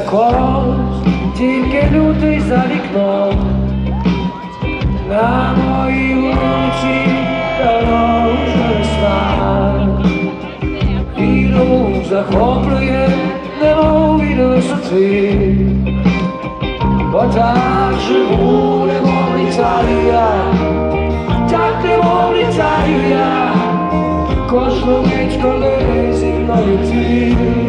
когось, тільки лютий за вікном. На моїй вулиці дорожна весна. Війну захоплює, немов від висоти. Бо так живу, немов літаю я, так немов літаю я, кожну мить, коли зі мною ти.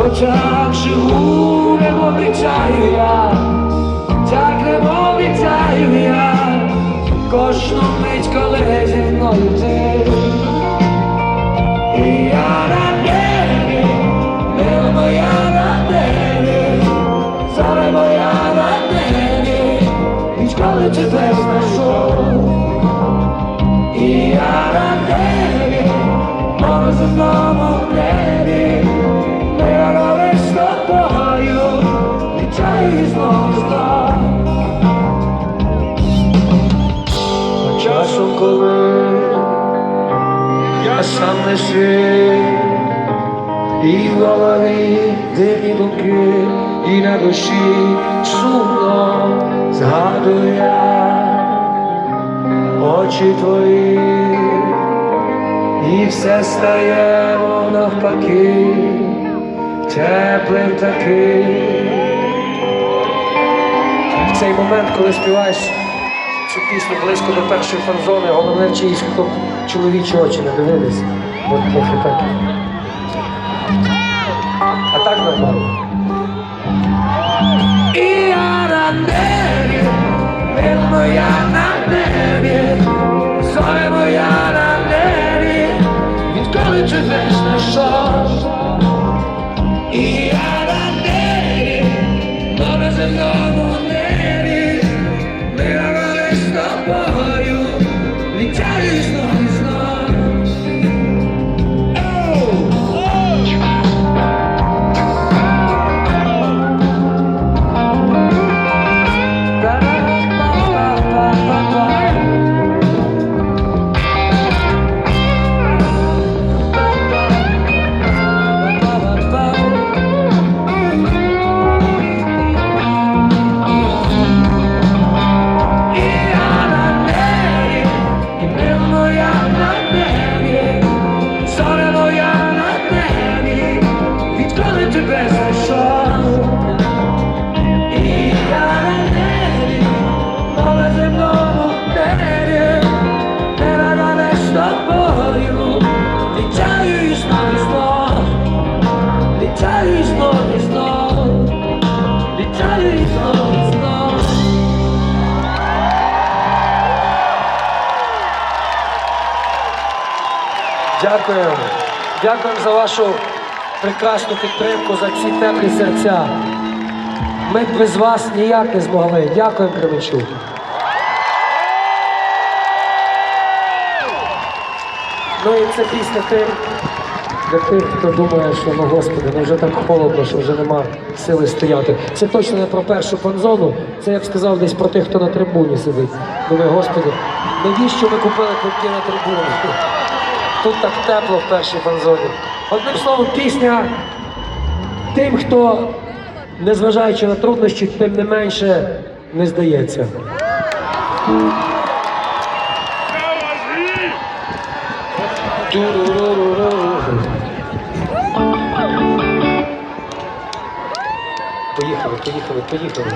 Бо живу, не обіцяю я, так не обіцяю я, кожну мить, коли зі мною ти. І я на небі, мила моя на небі, зоря моя на небі, знайшов. І я на небі, мов за Часом коли я сам лишив і в голові дивні думки, і на душі сумно згадую я очі твої, і все стає навпаки, теплим таким. В цей момент, коли співаєш цю пісню близько до першої фанзони, головне вчись, хто чоловічі очі не дивились. От трохи так. А так нормально. І я на небі, мила моя на небі, зоря моя на небі, відколи тебе знайшов. Літаю і знов і знов. Дякуємо. Дякуємо за вашу прекрасну підтримку, за ці теплі серця. Ми б без вас ніяк не змогли. Дякуємо, Кременчук. Ну і це пісня тим, для тих, хто думає, що ну господи, ну вже так холодно, що вже нема сили стояти. Це точно не про першу фанзону, це я б сказав десь про тих, хто на трибуні сидить. Думаю, господи, навіщо ми купили квитки на трибуну? Тут так тепло в першій фанзоні. Одним словом, пісня тим, хто, незважаючи на труднощі, тим не менше не здається. Ту-ру-ру-ру-ру. Поїхали, поїхали, поїхали.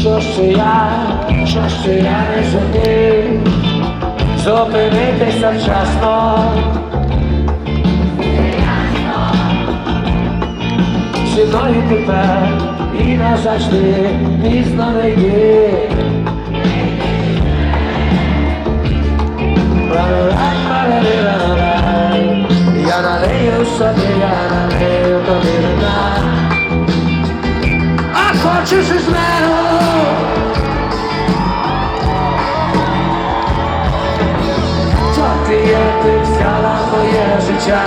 Що що я не зумів зупинитися вчасно. Зі мною тепер і назавжди пізно не йди. Я налию собі, я налию тобі вина. А хочеш із мене? Моє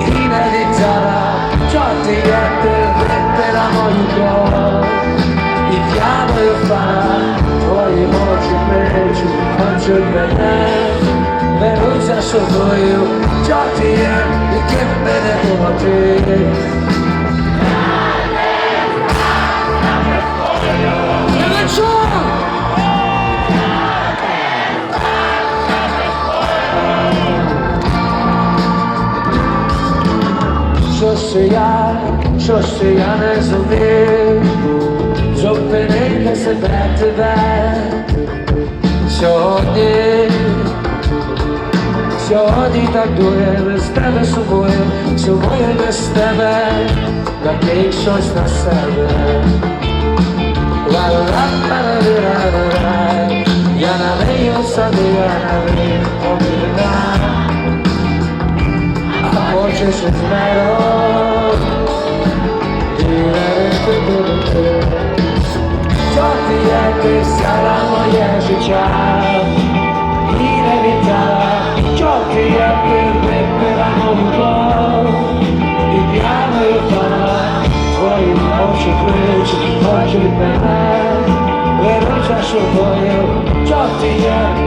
і не віддала, чорти як ти випила мою кров і твої очі мечу, хочуть мене, беруть за собою, чорти ти яким мене було ще я, що ще я не зумів? Зупинити себе тебе. Сьогодні Сьогодні так дує без тебе собою Сьогодні без тебе Накинь щось на себе. Ла-ла-ла-ла-ла-ла-ла. Я налию собі, я хочеш із мене Що ти є, ти взяла моє життя. І не віддала Що ти є, ти випила кров І п'яною впала Твої очі кличуть, хочуть мене. Беруть за собою. Що ти є,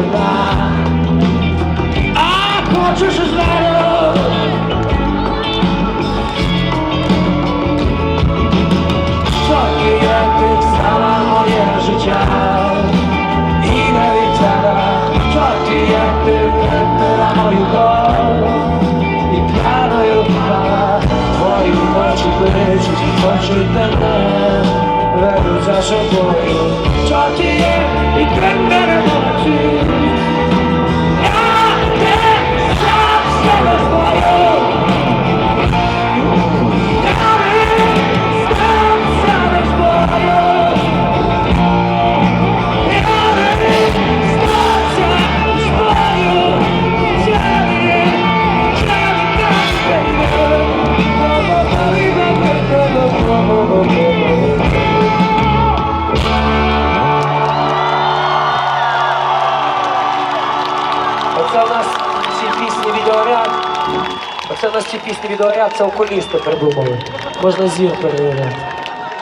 вина А хочеш із мене Поки я писала моє життя. І не відтяла Поки я випила мою кров. І п'яною впала. Твої очі кличуть, хочуть мене Ведуть за собою. Що ти є, і відеоряд, це окулісти придумали. Можна зір перевіряти.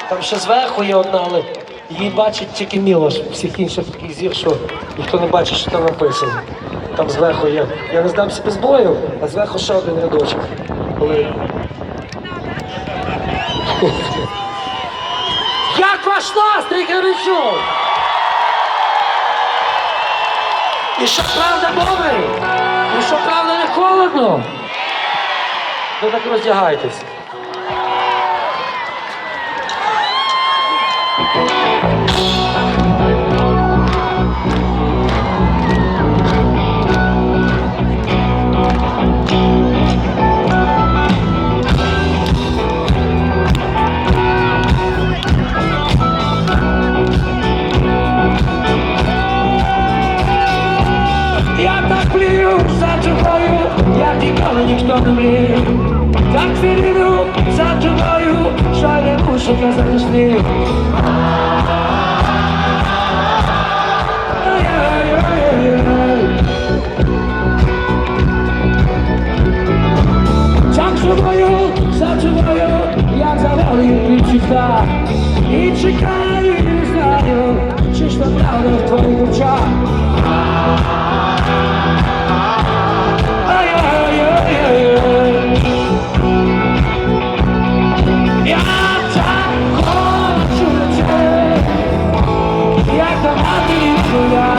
Там ще зверху є одна, але її бачить тільки Мілош. Всіх інших таких зір, що ніхто не бачить, що там написано. Там зверху є. Я не здамся без бою, а зверху ще один рядочок. Як ваш настрій, Кривичук? І що правда добре? І що правда не холодно? Ну так роздягайтесь. the happy to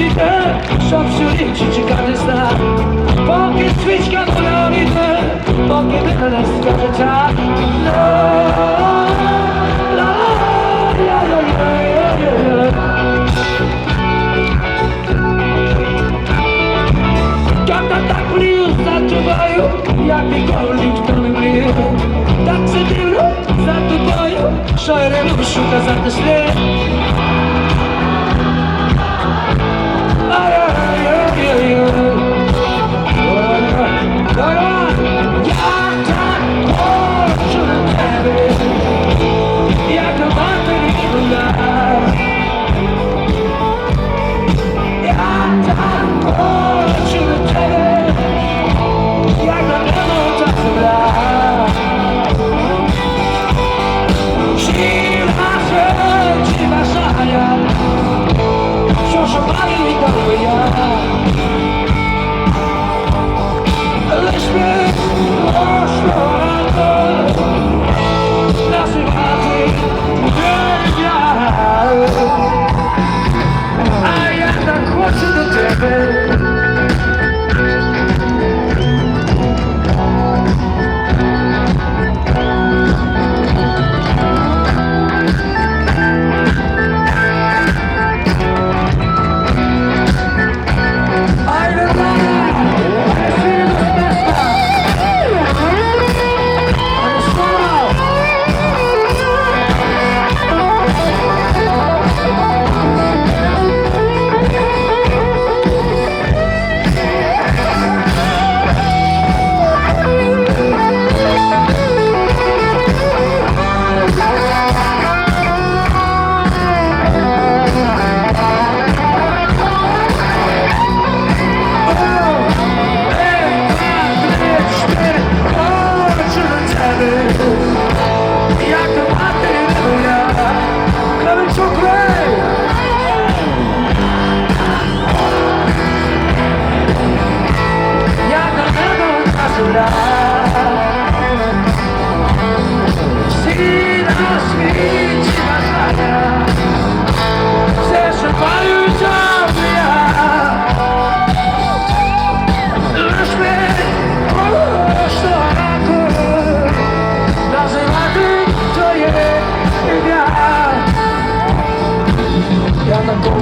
Wichita, shop shooting Chichikalistan. Pocket switch can Florida, pocket the Alaska. Love.